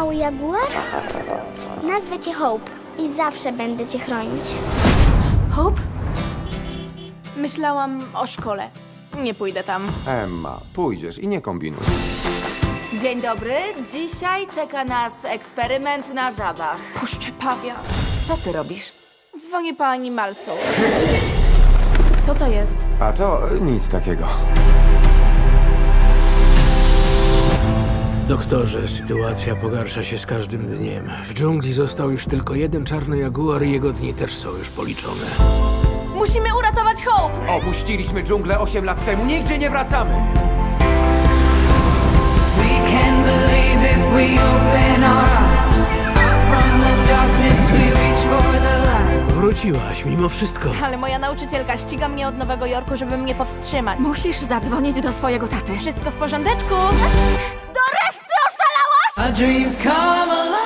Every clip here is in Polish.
mały jaguar? Nazwę cię Hope i zawsze będę cię chronić. Hope? Myślałam o szkole. Nie pójdę tam. Emma, pójdziesz i nie kombinuj. Dzień dobry. Dzisiaj czeka nas eksperyment na żabach. Puszczę pawia. Co ty robisz? Dzwonię po animalsów. Co to jest? A to nic takiego. Doktorze, sytuacja pogarsza się z każdym dniem. W dżungli został już tylko jeden czarny jaguar i jego dni też są już policzone. Musimy uratować Hope! Opuściliśmy dżunglę 8 lat temu, nigdzie nie wracamy! We can believe if we open our eyes. From the darkness we reach for the light. Wróciłaś mimo wszystko. Ale moja nauczycielka ściga mnie od Nowego Jorku, żeby mnie powstrzymać. Musisz zadzwonić do swojego taty. Wszystko w porządeczku?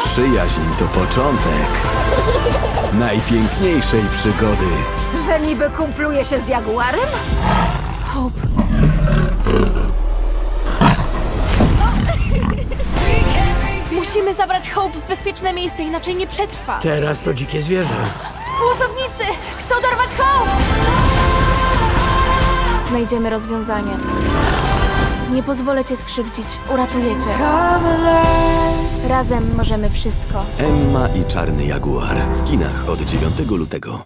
Przyjaźń to początek najpiękniejszej przygody. Że niby kumpluje się z jaguarem? Hope. Musimy zabrać Hope w bezpieczne miejsce, inaczej nie przetrwa. Teraz to dzikie zwierzę. Kłusownicy! Chcą dorwać Hope! Znajdziemy rozwiązanie. Nie pozwolę cię skrzywdzić. Uratuję cię. Razem możemy wszystko. Emma i Czarny Jaguar w kinach od 9 lutego.